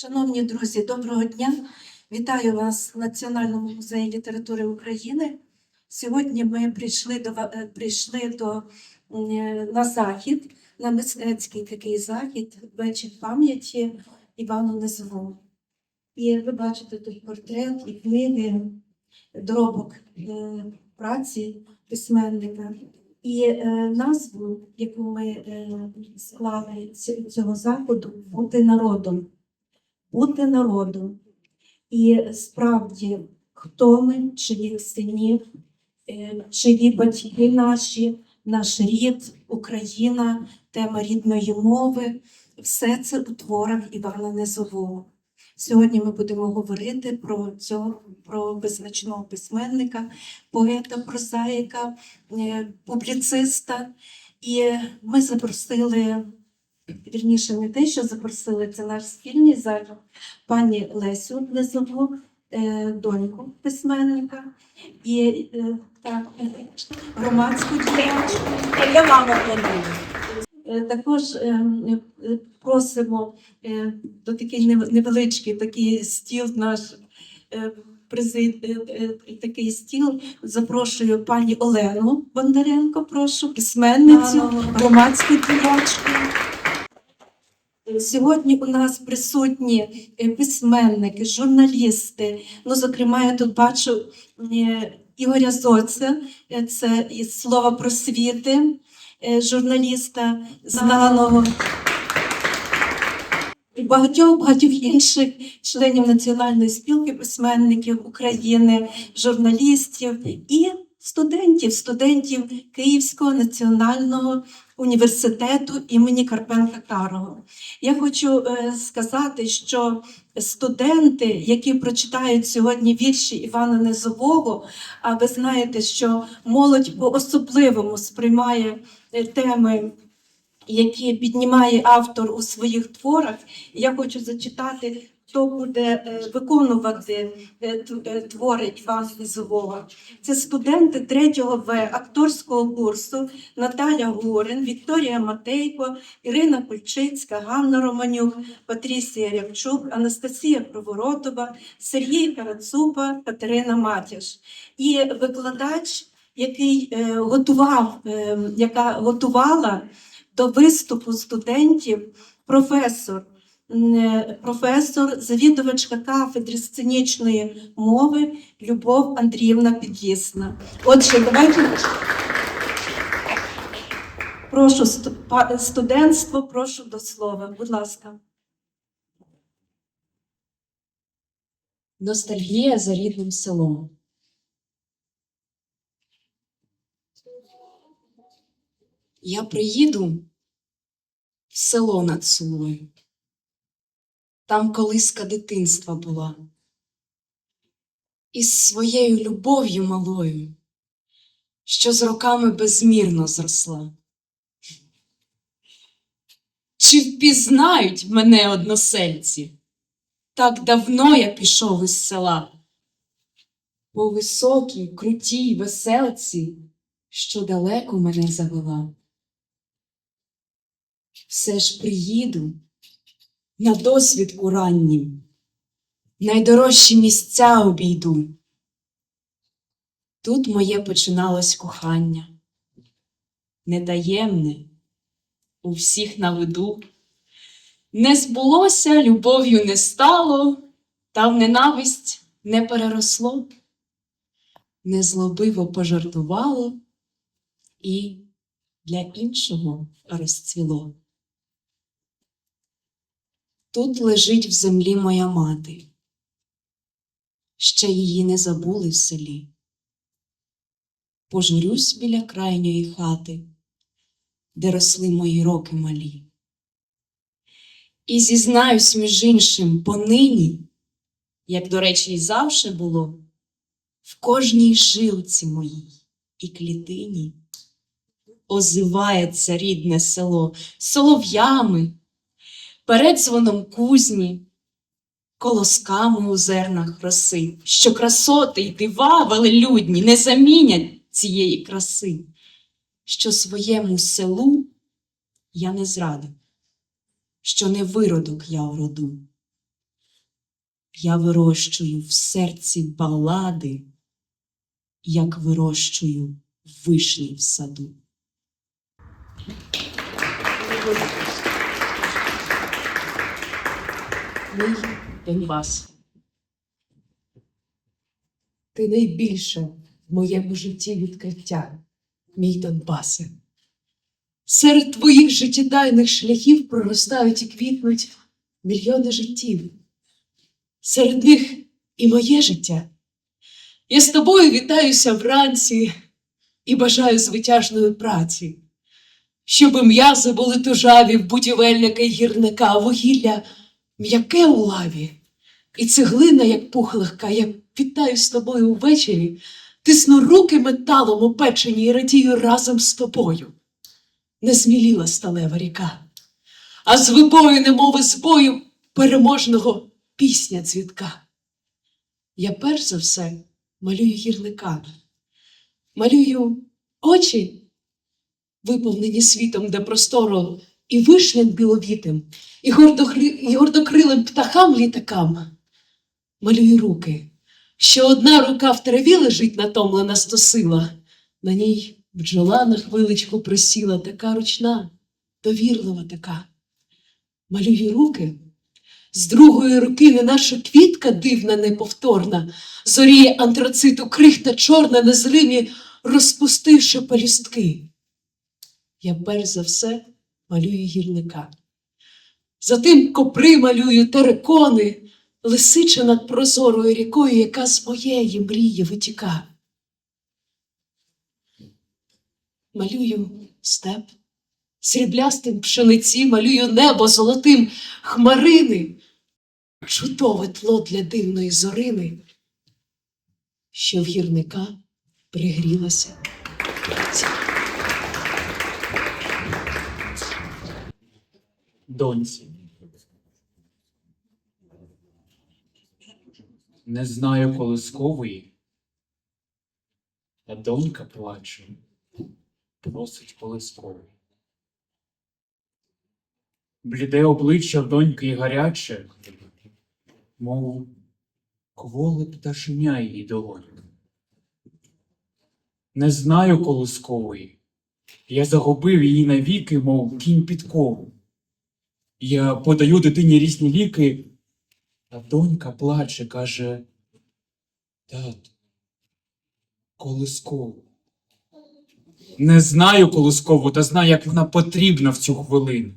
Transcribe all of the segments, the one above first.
Шановні друзі, доброго дня! Вітаю вас в Національному музеї літератури України. Сьогодні ми прийшли до е, прийшли до е, на захід, на мистецький такий захід, вечір пам'яті Івану Незовому. І ви бачите тут портрет і книги, доробок е, праці письменника. І е, назву, яку ми е, склали цього заходу, бути народом. Бути народом. І справді, хто ми, чиї синів, е, чиї батьки наші, наш рід, Україна, тема рідної мови, все це у творах Івана Незового. Сьогодні ми будемо говорити про цього про визначного письменника, поета, прозаїка, е, публіциста. І ми запросили, вірніше, не те, що запросили, це наш спільний захід, пані Лесю Незову, е, доньку письменника і е, так, громадську діячку. Я. Е, Також е, е, просимо до такий невеличкий такий стіл наш. такий стіл запрошую пані Олену Бондаренко, прошу, письменницю, громадську діячку. Сьогодні у нас присутні е, письменники, журналісти. Ну, зокрема, я тут бачу е, Ігоря Зоця, е, це із слова просвіти, журналіста знаного. І багатьох багатьох інших членів Національної спілки письменників України, журналістів і студентів, студентів Київського національного університету імені Карпенка Карого. Я хочу е, сказати, що студенти, які прочитають сьогодні вірші Івана Незового, а ви знаєте, що молодь по-особливому сприймає е, теми які піднімає автор у своїх творах. Я хочу зачитати, хто буде е, виконувати е, е, твори Івана Лізового. Це студенти 3 В акторського курсу Наталя Горин, Вікторія Матейко, Ірина Кульчицька, Ганна Романюк, Патрісія Рябчук, Анастасія Проворотова, Сергій Карацупа, Катерина Матяш. І викладач, який готував, яка готувала до виступу студентів професор, професор, завідувачка кафедри сценічної мови Любов Андріївна Підлісна. Отже, давайте. Прошу студентство, прошу до слова. Будь ласка. Ностальгія за рідним селом. Я приїду в село над Сулою. Там колиска дитинства була. Із своєю любов'ю малою, що з роками безмірно зросла. Чи впізнають мене односельці? Так давно я пішов із села. По високій, крутій веселці, що далеко мене завела. Все ж приїду на досвідку раннім, найдорожчі місця обійду. Тут моє починалось кохання, нетаємне, у всіх на виду. Не збулося, любов'ю не стало, та в ненависть не переросло, незлобиво пожартувало і для іншого розцвіло. Тут лежить в землі моя мати, ще її не забули в селі. Пожурюсь біля крайньої хати, де росли мої роки малі. І зізнаюсь між іншим, понині, як, до речі, і завше було, в кожній жилці моїй і клітині озивається рідне село солов'ями, передзвоном кузні, колосками у зернах роси, що красоти й дива велелюдні не замінять цієї краси, що своєму селу я не зрадив що не виродок я в роду, я вирощую в серці балади, як вирощую вишні в саду. Мій Донбас. Ти найбільше в моєму житті відкриття, мій Донбасе. Серед твоїх життєдайних шляхів проростають і квітнуть мільйони життів. Серед них і моє життя. Я з тобою вітаюся вранці і бажаю звитяжної праці, щоб м'язи були тужаві в будівельника й гірника, вугілля м'яке у лаві, і цеглина, як пух легка, я вітаю з тобою увечері, тисну руки металом опечені і радію разом з тобою. Не зміліла сталева ріка, а з вибою, немови з бою переможного пісня цвітка. Я перш за все малюю гірника, малюю очі, виповнені світом, де простору і вишням біловітим, і, гордохри... і гордокрилим птахам літакам. Малюю руки, що одна рука в траві лежить натомлена стосила, на ній бджола на хвиличку присіла, така ручна, довірлива така. Малюю руки, з другої руки не наша квітка дивна, неповторна, зоріє антрациту крихта чорна на розпустивши пелюстки. Я перш за все малюю гірника. Затим копри малюю терекони, лисича над прозорою рікою, яка з моєї мрії витіка. Малюю степ, сріблястим пшениці, малюю небо золотим, хмарини, чудове тло для дивної зорини, що в гірника пригрілася. Доньці. Не знаю колискової, а донька плаче, просить колискової. Бліде обличчя доньки гаряче, мов кволе пташеня її долонька. Не знаю колискової, я загубив її навіки, мов кінь підкову. Я подаю дитині різні ліки, а донька плаче, каже: Тат, колискову. Не знаю колискову, та знаю, як вона потрібна в цю хвилину.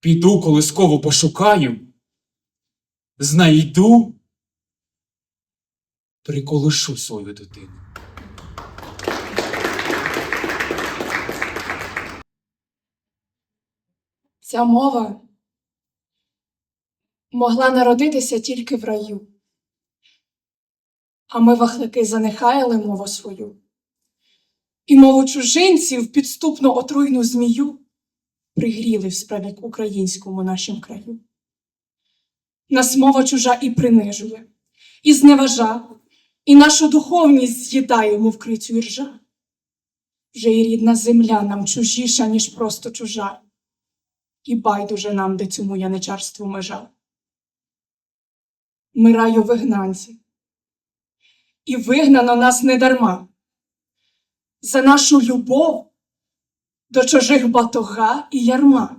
Піду колискову пошукаю, знайду, приколишу свою дитину. Ця мова могла народитися тільки в раю. А ми, вахлики, занехаяли мову свою. І мову чужинців, підступну отруйну змію, пригріли в справі українському нашім краю. Нас мова чужа і принижує, і зневажа, і нашу духовність з'їдає, мов крицю іржа. Вже і рідна земля нам чужіша, ніж просто чужа і байдуже нам, де цьому яничарству межа. Ми раю вигнанці, і вигнано нас не дарма. За нашу любов до чужих батога і ярма,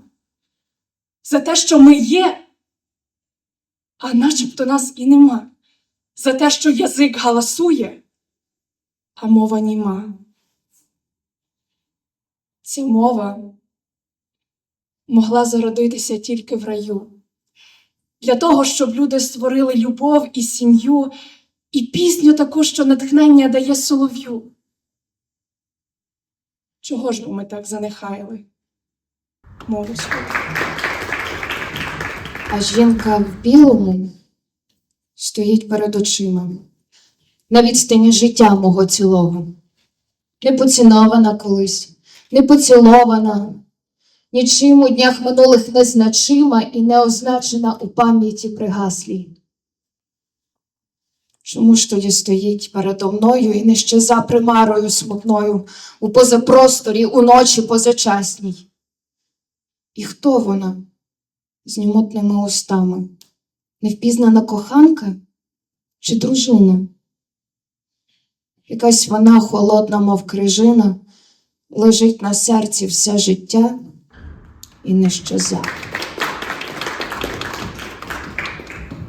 за те, що ми є, а начебто нас і нема, за те, що язик галасує, а мова німа. Ця мова могла зародитися тільки в раю. Для того, щоб люди створили любов і сім'ю, і пісню таку, що натхнення дає солов'ю. Чого ж ми так занехаяли? Мову свою. А жінка в білому стоїть перед очима, на відстані життя мого цілого, не поцінована колись, не поцілована, нічим у днях минулих незначима і не означена у пам'яті пригаслій. Чому ж тоді стоїть передо мною і не щеза примарою смутною у позапросторі, у ночі позачасній? І хто вона? з німотними устами, невпізнана коханка чи дружина? Якась вона холодна, мов крижина, лежить на серці все життя і не щезає.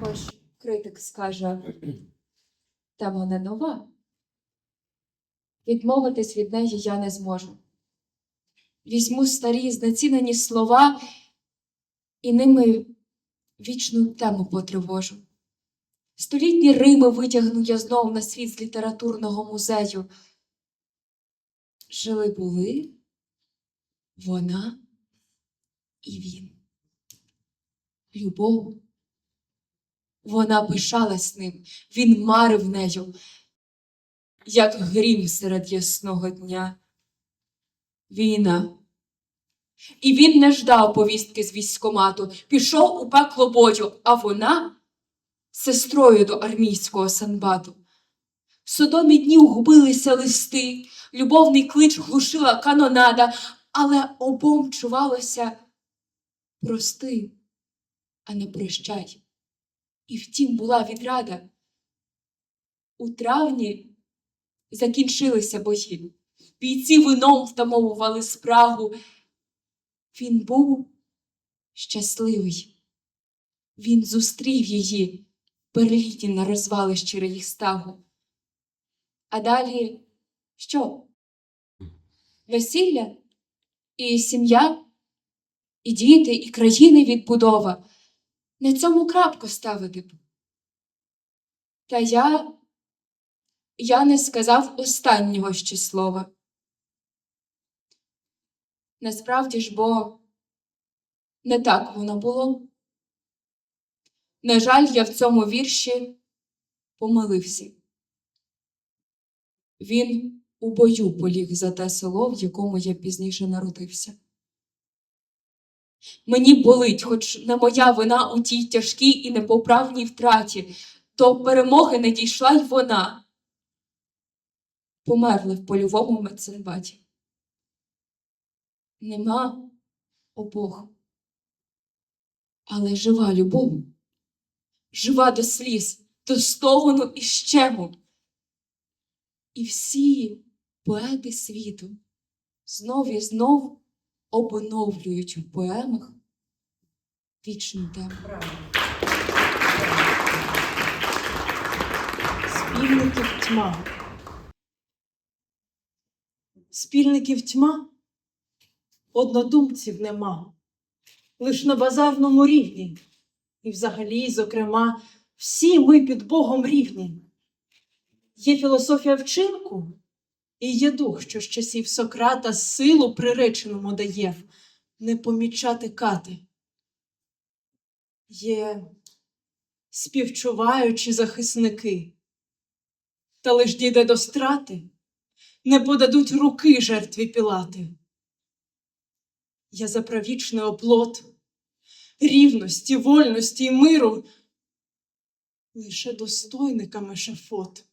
Хоч критик скаже, тема не нова. Відмовитись від неї я не зможу. Візьму старі знецінені слова і ними вічну тему потривожу. Столітні Рими витягну я знов на світ з літературного музею. Жили були вона і він. Любов вона пишалась ним, він марив нею, як грім серед ясного дня. Війна. І він не ждав повістки з військомату, пішов у пекло бою, а вона сестрою до армійського санбату. В Содомі днів губилися листи, любовний клич глушила канонада, але обом чувалося прости, а не прощай. І втім була відрада. У травні закінчилися бої. Бійці вином втамовували спрагу. Він був щасливий. Він зустрів її в Берліні на розвалищі Рейхстагу. А далі що? Весілля і сім'я, і діти, і країни відбудова. На цьому крапку ставити б. Та я, я не сказав останнього ще слова. Насправді ж, бо не так воно було. На жаль, я в цьому вірші помилився. Він у бою поліг за те село, в якому я пізніше народився. Мені болить, хоч не моя вина у тій тяжкій і непоправній втраті, то перемоги не дійшла й вона. Померли в польовому медсанбаті. Нема обох. Але жива любов, жива до сліз, до стогону і щему. І всі поети світу знов і знов обновлюють в поемах вічну тему. Спільників тьма. Спільників тьма, однодумців нема. Лиш на базарному рівні. І взагалі, зокрема, всі ми під Богом рівні. Є філософія вчинку, і є дух, що з часів Сократа силу приреченому дає не помічати кати. Є співчуваючі захисники, та лиш дійде до страти, не подадуть руки жертві пілати. Я за правічний оплот, рівності, вольності і миру, лише достойниками шафот,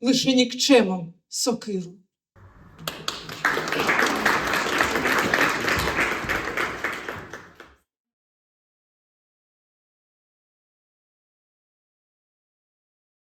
лише нікчемом сокиру.